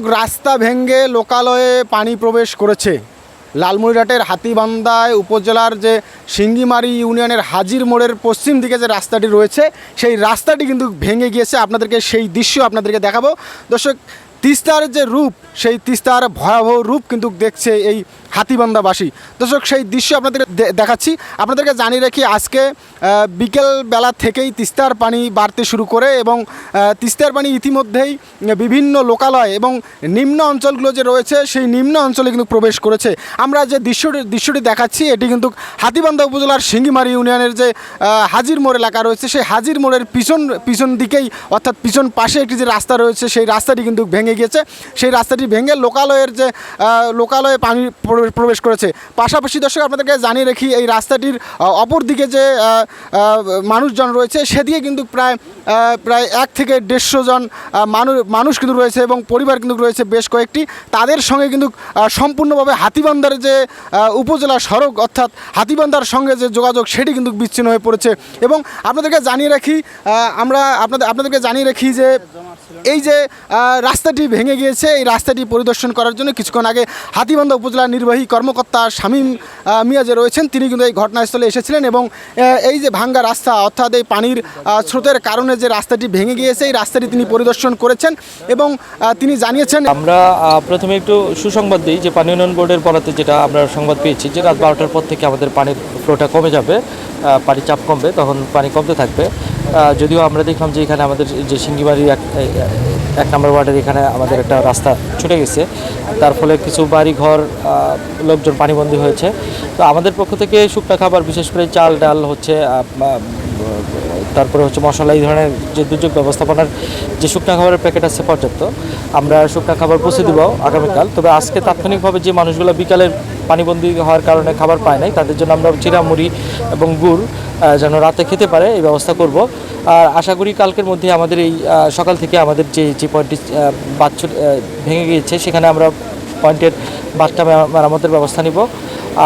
রাস্তা ভেঙ্গে লোকালয়ে পানি প্রবেশ করেছে। লালমনিরহাটের হাতিবান্দায় উপজেলার যে সিঙ্গিমারি ইউনিয়নের হাজির মোড়ের পশ্চিম দিকে যে রাস্তাটি রয়েছে, সেই রাস্তাটি কিন্তু ভেঙে গিয়েছে। আপনাদেরকে সেই দৃশ্য আপনাদেরকে দেখাবো। দর্শক, তিস্তার যে রূপ, সেই তিস্তার ভয়াবহ রূপ কিন্তু দেখছে এই হাতিবান্ধাবাসী। দর্শক, সেই দৃশ্য আপনাদের দেখাচ্ছি। আপনাদেরকে জানিয়ে রাখি, আজকে বিকেল বেলা থেকেই তিস্তার পানি বাড়তে শুরু করে এবং তিস্তার পানি ইতিমধ্যেই বিভিন্ন লোকালয় এবং নিম্ন অঞ্চলগুলো যে রয়েছে, সেই নিম্ন অঞ্চলে কিন্তু প্রবেশ করেছে। আমরা যে দৃশ্যটি দৃশ্যটি দেখাচ্ছি, এটি কিন্তু হাতিবান্ধা উপজেলার সিঙ্গিমারি ইউনিয়নের যে হাজির মোড় এলাকা রয়েছে, সেই হাজির মোড়ের পিছন পিছন দিকেই, অর্থাৎ পিছন পাশে একটি যে রাস্তা রয়েছে, সেই রাস্তাটি কিন্তু ভেঙে গিয়েছে। সেই রাস্তাটি ভেঙে লোকালয়ের যে লোকালয়ে পানি প্রবেশ করেছে। পাশাপাশি দর্শক, আপনাদেরকে জানিয়ে রাখি, এই রাস্তাটির অপর দিকে যে মানুষজন রয়েছে সেদিকে কিন্তু প্রায় প্রায় এক থেকে দেড়শো জন মানুষ মানুষ কিন্তু রয়েছে এবং পরিবার কিন্তু রয়েছে বেশ কয়েকটি। তাদের সঙ্গে কিন্তু সম্পূর্ণভাবে হাতিবান্ধার যে উপজেলা সড়ক, অর্থাৎ হাতিবান্ধার সঙ্গে যে যোগাযোগ, সেটি কিন্তু বিচ্ছিন্ন হয়ে পড়েছে। এবং আপনাদেরকে জানিয়ে রাখি আমরা আপনাদের, আপনাদেরকে জানিয়ে রাখি যে, এই যে রাস্তাটি ভেঙে গিয়েছে, এই রাস্তাটি পরিদর্শন করার জন্য কিছুক্ষণ আগে হাতিবান্ধা উপজেলা নির্বাহী কর্মকর্তা শামীম মিয়া যে রয়েছেন, তিনি কিন্তু এই ঘটনাস্থলে এসেছিলেন এবং এই যে ভাঙ্গা রাস্তা, অর্থাৎ এই পানির স্রোতের কারণে যে রাস্তাটি ভেঙে গিয়েছে, এই রাস্তাটি তিনি পরিদর্শন করেছেন এবং তিনি জানিয়েছেন আমরা প্রথমে একটু সুসংবাদ দিই যে পানি উন্নয়ন বোর্ডের বরাতে যেটা আমরা সংবাদ পেয়েছি যে রাত বারোটার পর থেকে আমাদের পানির ফ্লোটা কমে যাবে পানির চাপ কমবে, তখন পানি কমতে থাকবে। যদিও আমরা দেখলাম যে এখানে আমাদের যে সিঙ্গিবাড়ি এক এক নম্বর ওয়ার্ডের এখানে আমাদের একটা রাস্তা ছুটে গেছে। তার ফলে কিছু বাড়ি ঘর লোকজন পানিবন্দী হয়েছে। তো আমাদের পক্ষ থেকে শুকনা খাবার, বিশেষ করে চাল, ডাল হচ্ছে তারপরে হচ্ছে মশলা, এই ধরনের যে দুর্যোগ ব্যবস্থাপনার যে শুকনা খাবারের প্যাকেট আছে পর্যাপ্ত, আমরা শুকনা খাবার পৌঁছে দেবো আগামীকাল। তবে আজকে তাৎক্ষণিকভাবে যে মানুষগুলো বিকালের পানিবন্দী হওয়ার কারণে খাবার পায় নাই, তাদের জন্য আমরা চিরা মুড়ি এবং গুড় যেন রাতে খেতে পারে, এই ব্যবস্থা করব। আর আশা করি কালকের মধ্যে আমাদের এই সকাল থেকে আমাদের যে যে পয়েন্টটি বাচ্চু ভেঙে গিয়েছে, সেখানে আমরা পয়েন্টের মেরা- মেরামতের ব্যবস্থা নিব।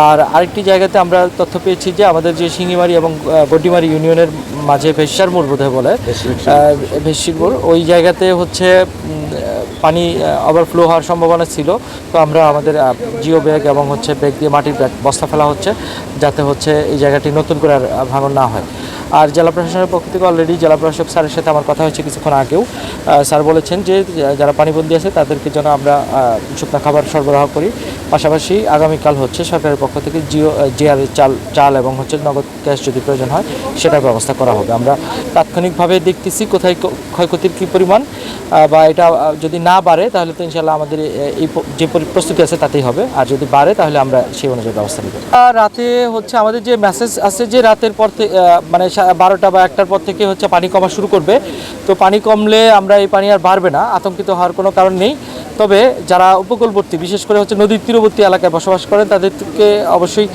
আর আরেকটি জায়গাতে আমরা তথ্য পেয়েছি যে আমাদের যে শিঙ্গিমারি এবং বডিমারি ইউনিয়নের মাঝে ভেসার মোড় বোধহয় বলে ভেসির মোড়। ওই জায়গাতে হচ্ছে পানি ওভারফ্লো হওয়ার সম্ভাবনা ছিল। তো আমরা আমাদের জিও ব্যাগ এবং হচ্ছে ব্যাগ দিয়ে মাটির ব্যাগ বস্তা ফেলা হচ্ছে যাতে হচ্ছে এই জায়গাটি নতুন করে ভাঙন না হয়। আর জেলা প্রশাসনের পক্ষ থেকে অলরেডি জেলা প্রশাসক স্যারের সাথে আমার কথা হয়েছে কিছুক্ষণ আগেও। স্যার বলেছেন যে যারা পানিবন্দী আছে তাদেরকে যেন আমরা শুকনা খাবার সরবরাহ করি। পাশাপাশি আগামীকাল হচ্ছে সরকারের পক্ষ থেকে জিও জিআর চাল চাল এবং হচ্ছে নগদ ক্যাশ যদি প্রয়োজন হয়, সেটার ব্যবস্থা করা হবে। আমরা তাৎক্ষণিকভাবে দেখতেছি কোথায় ক্ষয়ক্ষতির কী পরিমাণ বা এটা যদি না বাড়ে, তাহলে তো ইনশাল্লাহ আমাদের এই যে পরি- প্রস্তুতি আছে তাতেই হবে। আর যদি বাড়ে, তাহলে আমরা সেই অনুযায়ী ব্যবস্থা নেব। রাতে হচ্ছে আমাদের যে মেসেজ আছে যে রাতের পর থেকে মানে বারোটা বা একটার পর থেকে হচ্ছে পানি কমা শুরু করবে। তো পানি কমলে আমরা এই পানি আর বাড়বে না। আতঙ্কিত হওয়ার কোনো কারণ নেই। তবে যারা উপকূলবর্তী, বিশেষ করে হচ্ছে নদীর তীরবর্তী এলাকায় বসবাস করেন, তাদেরকে অবশ্যই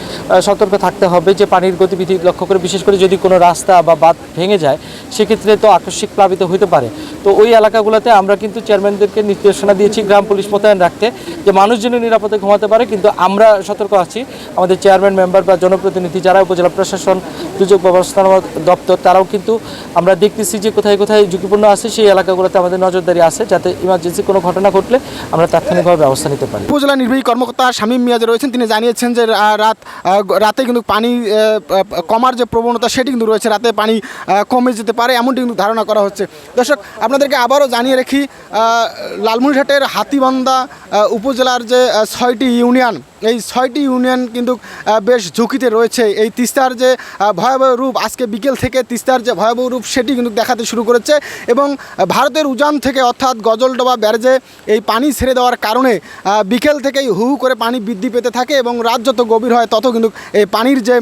সতর্ক থাকতে হবে যে পানির গতিবিধি লক্ষ্য করে। বিশেষ করে যদি কোনো রাস্তা বা বাঁধ ভেঙে যায়, সেক্ষেত্রে তো আকস্মিক প্লাবিত হতে পারে। তো ওই এলাকাগুলোতে আমরা কিন্তু চেয়ারম্যানদেরকে নির্দেশনা দিয়েছি গ্রাম পুলিশ মোতায়েন রাখতে, যে মানুষ যেন নিরাপদে ঘুমাতে পারে। কিন্তু আমরা সতর্ক আছি, আমাদের চেয়ারম্যান, মেম্বার বা জনপ্রতিনিধি যারা উপজেলা প্রশাসন, দুর্যোগ ব্যবস্থাপনা দপ্তর, তারাও কিন্তু আমরা দেখতেছি যে কোথায় কোথায় ঝুঁকিপূর্ণ আছে, সেই এলাকাগুলোতে আমাদের নজরদারি আছে, যাতে ইমার্জেন্সি কোনো ঘটনা ঘটলে আমরা তাৎক্ষণিকভাবে ব্যবস্থা নিতে পারি। উপজেলা নির্বাহী কর্মকর্তা শামীম মিয়া যে রয়েছেন, তিনি জানিয়েছেন যে রাত রাতে কিন্তু পানি কমার যে প্রবণতা সেটি কিন্তু রয়েছে, রাতে পানি কমে যেতে পারে, এমনটি কিন্তু ধারণা করা হচ্ছে। দর্শক, আপনাদেরকে আবারও জানিয়ে রাখি লালমনিরহাটের হাতিবান্ধা উপজেলার যে ছয়টি ইউনিয়ন, এই ছয়টি ইউনিয়ন কিন্তু বেশ ঝুঁকিতে রয়েছে। এই তিস্তার যে ভয়াবহ রূপ আজকে বিকেল থেকে তিস্তার যে ভয়াবহ রূপ সেটি কিন্তু দেখাতে শুরু করেছে এবং ভারতের উজান থেকে অর্থাৎ গজলডোবা ব্যারেজে এই পানি ছেড়ে দেওয়ার কারণে বিকেল থেকেই হু করে পানি বৃদ্ধি পেতে থাকে এবং রাত যত গভীর হয় তত কিন্তু এই পানির যে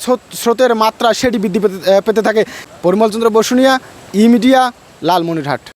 স্রোত- স্রোতের মাত্রা সেটি বৃদ্ধি পেতে পেতে থাকে। Parimalchandra Basunia E media Lalmonirhat.